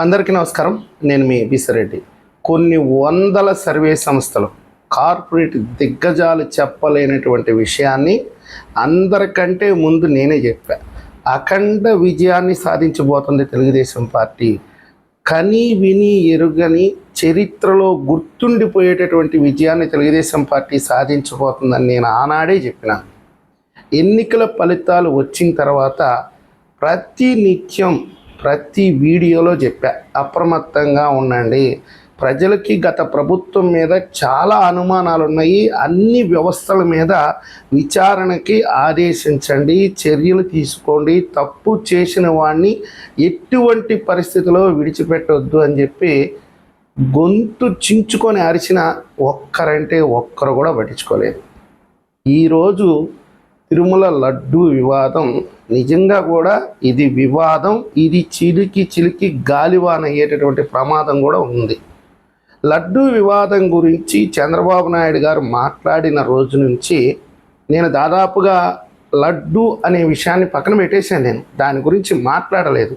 అందరికీ నమస్కారం. నేను మీ బిసిరెడ్డి. కొన్ని వందల సర్వే సంస్థలు కార్పొరేట్ దిగ్గజాలు చెప్పలేనటువంటి విషయాన్ని అందరికంటే ముందు నేనే చెప్పా. అఖండ విజయాన్ని సాధించబోతుంది తెలుగుదేశం పార్టీ. కని విని ఎరుగని చరిత్రలో గుర్తుండిపోయేటటువంటి విజయాన్ని తెలుగుదేశం పార్టీ సాధించబోతుందని నేను ఆనాడే చెప్పిన. ఎన్నికల ఫలితాలు వచ్చిన తర్వాత ప్రతి నిత్యం ప్రతి వీడియోలో చెప్పా. అప్రమత్తంగా ఉండండి. ప్రజలకి గత ప్రభుత్వం మీద చాలా అనుమానాలు ఉన్నాయి అన్ని వ్యవస్థల మీద విచారణకి ఆదేశించండి. చర్యలు తీసుకోండి. తప్పు చేసిన వాడిని ఎటువంటి పరిస్థితిలో విడిచిపెట్టవద్దు అని చెప్పి గొంతు చించుకొని అరిచిన ఒక్కరంటే ఒక్కరు కూడా పట్టించుకోలేదు. ఈరోజు తిరుమల లడ్డు వివాదం నిజంగా కూడా ఇది వివాదం ఇది చిలికి చిలికి గాలివాన అయ్యేటటువంటి ప్రమాదం కూడా ఉంది. లడ్డూ వివాదం గురించి చంద్రబాబు నాయుడు గారు మాట్లాడిన రోజు నుంచి నేను దాదాపుగా లడ్డు అనే విషయాన్ని పక్కన పెట్టేశాను నేను. దాని గురించి మాట్లాడలేదు.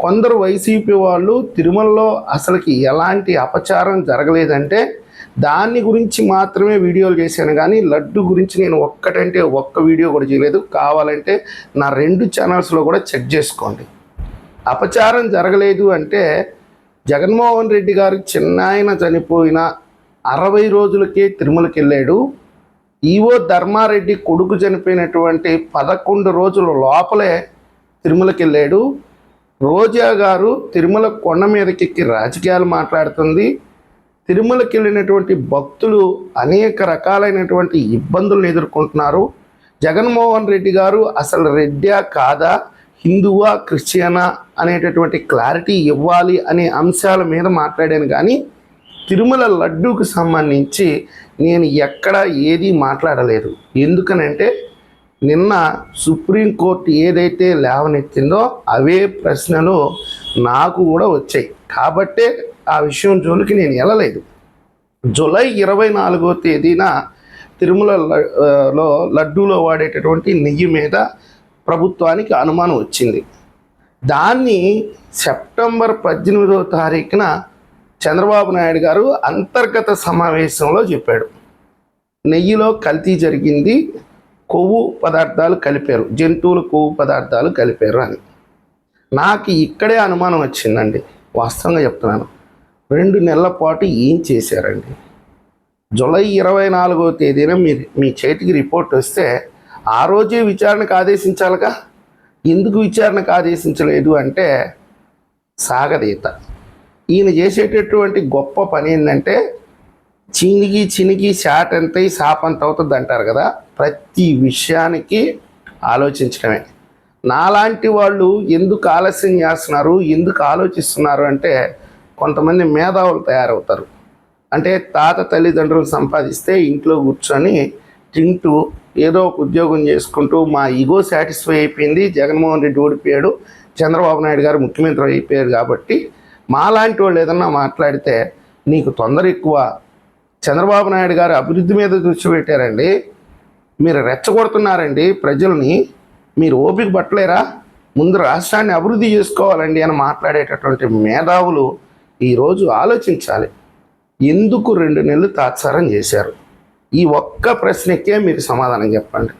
కొందరు వైసీపీ వాళ్ళు తిరుమలలో అసలుకి ఎలాంటి అపచారం జరగలేదంటే దాన్ని గురించి మాత్రమే వీడియోలు చేశాను కానీ లడ్డు గురించి నేను ఒక్కటంటే ఒక్క వీడియో కూడా చేయలేదు. కావాలంటే నా రెండు ఛానల్స్లో కూడా చెక్ చేసుకోండి. అపచారం జరగలేదు అంటే జగన్మోహన్ రెడ్డి గారు చిన్నాయన చనిపోయిన అరవై రోజులకే తిరుమలకి వెళ్ళాడు. ఈవో ధర్మారెడ్డి కొడుకు చనిపోయినటువంటి పదకొండు రోజుల లోపలే తిరుమలకి వెళ్ళాడు. రోజా గారు తిరుమల కొండ మీదకెక్కి రాజకీయాలు మాట్లాడుతుంది. తిరుమలకి వెళ్ళినటువంటి భక్తులు అనేక రకాలైనటువంటి ఇబ్బందులను ఎదుర్కొంటున్నారు. జగన్మోహన్ రెడ్డి గారు అసలు రెడ్డా కాదా? హిందువా? క్రిస్టియనా? అనేటటువంటి క్లారిటీ ఇవ్వాలి అనే అంశాల మీద మాట్లాడాను. కానీ తిరుమల లడ్డూకు సంబంధించి నేను ఎక్కడ ఏది మాట్లాడలేదు. ఎందుకనంటే నిన్న సుప్రీంకోర్టు ఏదైతే లేవనెత్తిందో అవే ప్రశ్నలు నాకు కూడా వచ్చాయి. కాబట్టే ఆ విషయం జోలికి నేను వెళ్ళలేదు జూలై ఇరవై నాలుగో తేదీన తిరుమల లో లడ్డూలో వాడేటటువంటి నెయ్యి మీద ప్రభుత్వానికి అనుమానం వచ్చింది. దాన్ని సెప్టెంబర్ పద్దెనిమిదో తారీఖున చంద్రబాబు నాయుడు గారు అంతర్గత సమావేశంలో చెప్పాడు. నెయ్యిలో కల్తీ జరిగింది కొవ్వు పదార్థాలు కలిపారు జంతువుల కొవ్వు పదార్థాలు కలిపారు అని. నాకు ఇక్కడే అనుమానం వచ్చిందండి. వాస్తవంగా చెప్తున్నాను. రెండు నెలల పాటు ఏం చేశారండి? జూలై ఇరవై నాలుగో తేదీన మీ మీ చేతికి రిపోర్ట్ వస్తే ఆ రోజే విచారణకు ఆదేశించాలిగా? ఎందుకు విచారణకు ఆదేశించలేదు అంటే సాగదీత. ఈయన చేసేటటువంటి గొప్ప పని ఏంటంటే చినిగి చినిగి షాట్ ఎంత శాపంత అవుతుంది అంటారు కదా ప్రతి విషయానికి ఆలోచించడమే. నాలాంటి వాళ్ళు ఎందుకు ఆలస్యం చేస్తున్నారు ఎందుకు ఆలోచిస్తున్నారు అంటే కొంతమంది మేధావులు తయారవుతారు. అంటే తాత తల్లిదండ్రులు సంపాదిస్తే ఇంట్లో కూర్చొని తింటూ ఏదో ఒక ఉద్యోగం చేసుకుంటూ మా ఈగో సాటిస్ఫై అయిపోయింది జగన్మోహన్ రెడ్డి ఓడిపోయాడు చంద్రబాబు నాయుడు గారు ముఖ్యమంత్రి అయిపోయారు కాబట్టి మాలాంటి వాళ్ళు ఏదన్నా మాట్లాడితే నీకు తొందర ఎక్కువ. చంద్రబాబు నాయుడు గారు అభివృద్ధి మీద దృష్టి పెట్టారండి. మీరు రెచ్చగొడుతున్నారండి ప్రజల్ని. మీరు ఓపిక పట్టలేరా? ముందు రాష్ట్రాన్ని అభివృద్ధి చేసుకోవాలండి అని మాట్లాడేటటువంటి మేధావులు ఈరోజు ఆలోచించాలి. ఎందుకు రెండు నెలలు తాత్సారం చేశారు? ఈ ఒక్క ప్రశ్నకే మీరు సమాధానం చెప్పండి.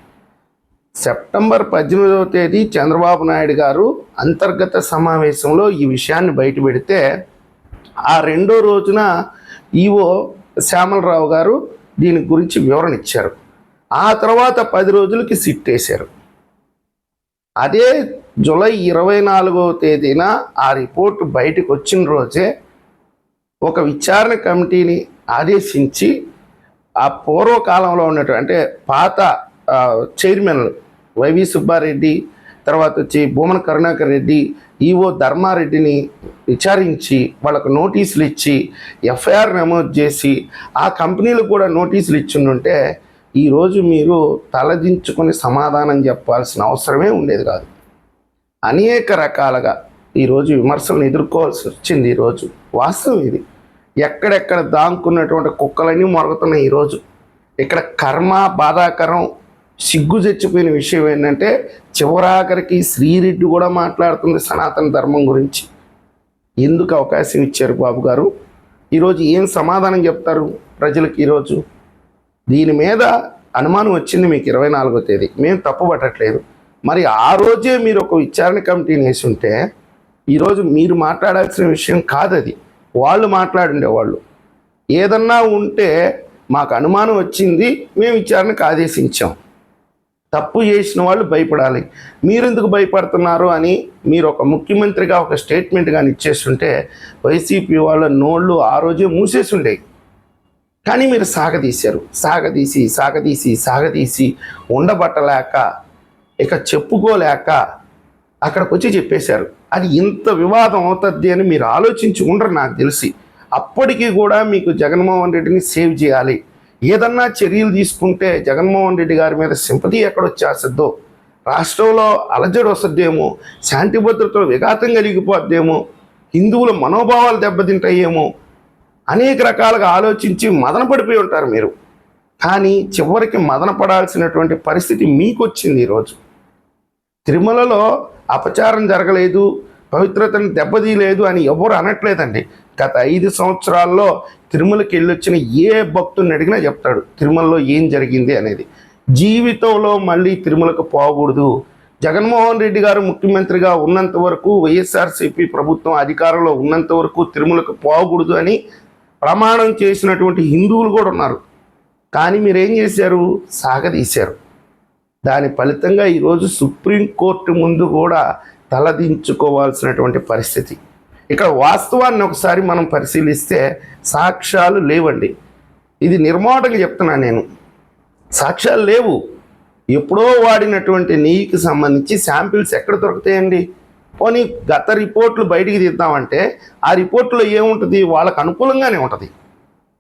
సెప్టెంబర్ పద్దెనిమిదవ తేదీ చంద్రబాబు నాయుడు గారు అంతర్గత సమావేశంలో ఈ విషయాన్ని బయటపెడితే ఆ రెండో రోజున ఈవో శ్యామలరావు గారు దీని గురించి వివరణ ఇచ్చారు. ఆ తర్వాత పది రోజులకి సిట్ వేశారు అదే జూలై ఇరవై నాలుగవ తేదీన ఆ రిపోర్ట్ బయటకు వచ్చిన రోజే ఒక విచారణ కమిటీని ఆదేశించి ఆ పూర్వకాలంలో ఉన్నటువంటి అంటే పాత చైర్మన్ చైర్మన్లు వైవి సుబ్బారెడ్డి తర్వాత వచ్చి భూమన కరుణాకర్ రెడ్డి ఈవో ధర్మారెడ్డిని విచారించి వాళ్ళకు నోటీసులు ఇచ్చి ఎఫ్ఐఆర్ నమోదు చేసి ఆ కంపెనీలు కూడా నోటీసులు ఇచ్చిండుంటే ఈరోజు మీరు తలదించుకొని సమాధానం చెప్పాల్సిన అవసరమే ఉండేది కాదు. అనేక రకాలుగా ఈరోజు విమర్శలను ఎదుర్కోవాల్సి వచ్చింది ఈరోజు వాస్తవం ఇది. ఎక్కడెక్కడ దాంకున్నటువంటి కుక్కలన్నీ మొరుగుతున్నాయి ఈరోజు ఇక్కడ కర్మ బాధాకరం సిగ్గు చచ్చిపోయిన విషయం ఏంటంటే చివరాఖరికి శ్రీరెడ్డి కూడా మాట్లాడుతుంది సనాతన ధర్మం గురించి. ఎందుకు అవకాశం ఇచ్చారు బాబు గారు ఈరోజు ఏం సమాధానం చెప్తారు ప్రజలకు ఈరోజు దీని మీద అనుమానం వచ్చింది మీకు ఇరవై నాలుగో తేదీ. మేము తప్పు పట్టట్లేదు. మరి ఆ రోజే మీరు ఒక విచారణ కమిటీని వేసి ఉంటే ఈరోజు మీరు మాట్లాడాల్సిన విషయం కాదు అది వాళ్ళు మాట్లాడుండేవాళ్ళు. ఏదన్నా ఉంటే మాకు అనుమానం వచ్చింది మేము విచారణకు ఆదేశించాం. తప్పు చేసిన వాళ్ళు భయపడాలి. మీరెందుకు భయపడుతున్నారు అని మీరు ఒక ముఖ్యమంత్రిగా ఒక స్టేట్మెంట్ కానీ ఇచ్చేస్తుంటే వైసీపీ వాళ్ళ నోళ్ళు ఆ రోజే మూసేసి ఉండేవి. కానీ మీరు సాగదీశారు. సాగదీసి సాగదీసి సాగదీసి ఉండబట్టలేక ఇక చెప్పుకోలేక అక్కడికి వచ్చి చెప్పేశారు. అది ఇంత వివాదం అవుతుంది అని మీరు ఆలోచించి ఉండరు నాకు తెలిసి. అప్పటికీ కూడా మీకు జగన్మోహన్ రెడ్డిని సేవ్ చేయాలి. ఏదన్నా చర్యలు తీసుకుంటే జగన్మోహన్ రెడ్డి గారి మీద సింపతి ఎక్కడొచ్చేస్తుందో రాష్ట్రంలో అలజడి వస్తుందేమో శాంతి భద్రతలో విఘాతం కలిగిపోద్దేమో హిందువుల మనోభావాలు దెబ్బతింటాయేమో అనేక రకాలుగా ఆలోచించి మదన పడిపోయి ఉంటారు మీరు. కానీ చివరికి మదన పడాల్సినటువంటి పరిస్థితి మీకు వచ్చింది ఈరోజు. తిరుమలలో అపచారం జరగలేదు పవిత్రతను దెబ్బతీయలేదు అని ఎవరు అనట్లేదండి. గత ఐదు సంవత్సరాల్లో తిరుమలకి వెళ్ళొచ్చిన ఏ భక్తుని అడిగినా చెప్తాడు తిరుమలలో ఏం జరిగింది? అనేది. జీవితంలో మళ్ళీ తిరుమలకు పోకూడదు. జగన్మోహన్ రెడ్డి గారు ముఖ్యమంత్రిగా ఉన్నంత వరకు వైఎస్ఆర్సీపీ ప్రభుత్వం అధికారంలో ఉన్నంత వరకు తిరుమలకు పోకూడదు అని ప్రమాణం చేసినటువంటి హిందువులు కూడా ఉన్నారు. కానీ మీరేం చేశారు? సాగదీశారు. దాని ఫలితంగా ఈరోజు సుప్రీంకోర్టు ముందు కూడా తలదించుకోవాల్సినటువంటి పరిస్థితి. ఇక్కడ వాస్తవాన్ని ఒకసారి మనం పరిశీలిస్తే సాక్ష్యాలు లేవండి. ఇది నిర్మాటంగా చెప్తున్నా నేను. సాక్ష్యాలు లేవు. ఎప్పుడో వాడినటువంటి నెయ్యికి సంబంధించి శాంపిల్స్ ఎక్కడ దొరుకుతాయండి? పోనీ గత రిపోర్ట్లు బయటికి తీద్దామంటే ఆ రిపోర్ట్లో ఏముంటుంది? వాళ్ళకు అనుకూలంగానే ఉంటుంది.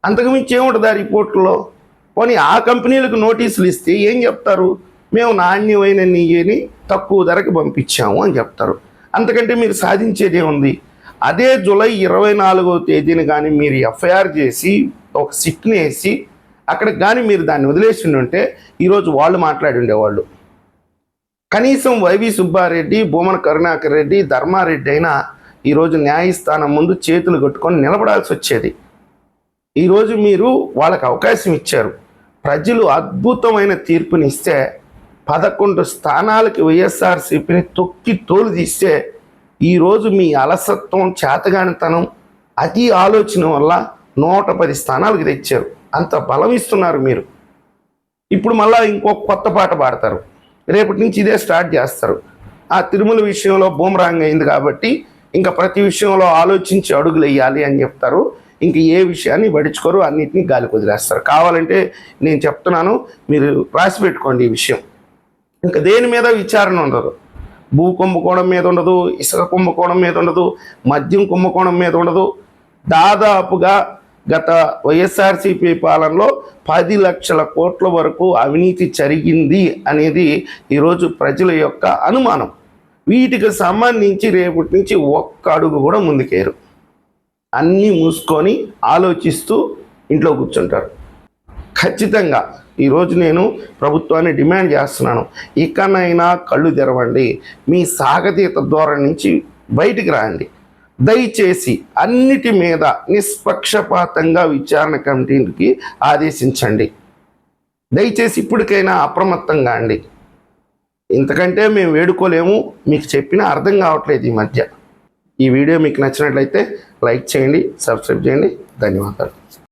అంతకుమించి ఏముంటుంది ఆ రిపోర్ట్లో? పోనీ ఆ కంపెనీలకు నోటీసులు ఇస్తే ఏం చెప్తారు? మేము నాణ్యమైన నెయ్యిని తక్కువ ధరకి పంపించాము అని చెప్తారు. అంతకంటే మీరు సాధించేది ఏముంది? అదే జూలై ఇరవై నాలుగో తేదీన కానీ మీరు ఎఫ్ఐఆర్ చేసి ఒక సిట్ని వేసి అక్కడికి కానీ మీరు దాన్ని వదిలేసి ఉంటే ఈరోజు వాళ్ళు మాట్లాడి ఉండేవాళ్ళు. కనీసం వైవి సుబ్బారెడ్డి భూమన కరుణాకర్ రెడ్డి ధర్మారెడ్డి అయినా ఈరోజు న్యాయస్థానం ముందు చేతులు కట్టుకొని నిలబడాల్సి వచ్చేది. ఈరోజు మీరు వాళ్ళకి అవకాశం ఇచ్చారు. ప్రజలు అద్భుతమైన తీర్పునిస్తే పదకొండు స్థానాలకి వైఎస్ఆర్సీపీని తొక్కి తోలు తీస్తే ఈరోజు మీ అలసత్వం చేతగానితనం అతి ఆలోచన వల్ల నూట పది స్థానాలకు తెచ్చారు. అంత బలం ఇస్తున్నారు మీరు. ఇప్పుడు మళ్ళీ ఇంకో కొత్త పాట పాడతారు. రేపటి నుంచి ఇదే స్టార్ట్ చేస్తారు. ఆ తిరుమల విషయంలో బూమరాంగ్ అయింది కాబట్టి ఇంకా ప్రతి విషయంలో ఆలోచించి అడుగులు వేయాలి అని చెప్తారు. ఇంక ఏ విషయాన్ని పడించుకోరు అన్నిటినీ గాలి వదిలేస్తారు కావాలంటే నేను చెప్తున్నాను మీరు రాసి పెట్టుకోండి ఈ విషయం. ఇంకా దేని మీద విచారణ ఉండదు. భూ కుంభకోణం మీద ఉండదు ఇసుక కుంభకోణం మీద ఉండదు మద్యం కుంభకోణం మీద ఉండదు. దాదాపుగా గత వైఎస్ఆర్సీపీ పాలనలో పది లక్షల కోట్ల వరకు అవినీతి జరిగింది అనేది ఈరోజు ప్రజల యొక్క అనుమానం. వీటికి సంబంధించి రేపటి నుంచి ఒక్క అడుగు కూడా ముందుకేరు అన్నీ మూసుకొని ఆలోచిస్తూ ఇంట్లో కూర్చుంటారు. ఖచ్చితంగా ఈరోజు నేను ప్రభుత్వాన్ని డిమాండ్ చేస్తున్నాను. ఇకనైనా కళ్ళు తెరవండి. మీ సాగతీత ధోరణి నుంచి బయటికి రాయండి దయచేసి అన్నిటి మీద నిష్పక్షపాతంగా విచారణ కమిటీకి ఆదేశించండి. దయచేసి ఇప్పటికైనా అప్రమత్తంగా అండి. ఇంతకంటే మేము వేడుకోలేము మీకు చెప్పినా అర్థం కావట్లేదు ఈ మధ్య. ఈ వీడియో మీకు నచ్చినట్లయితే లైక్ చేయండి సబ్స్క్రైబ్ చేయండి. ధన్యవాదాలు.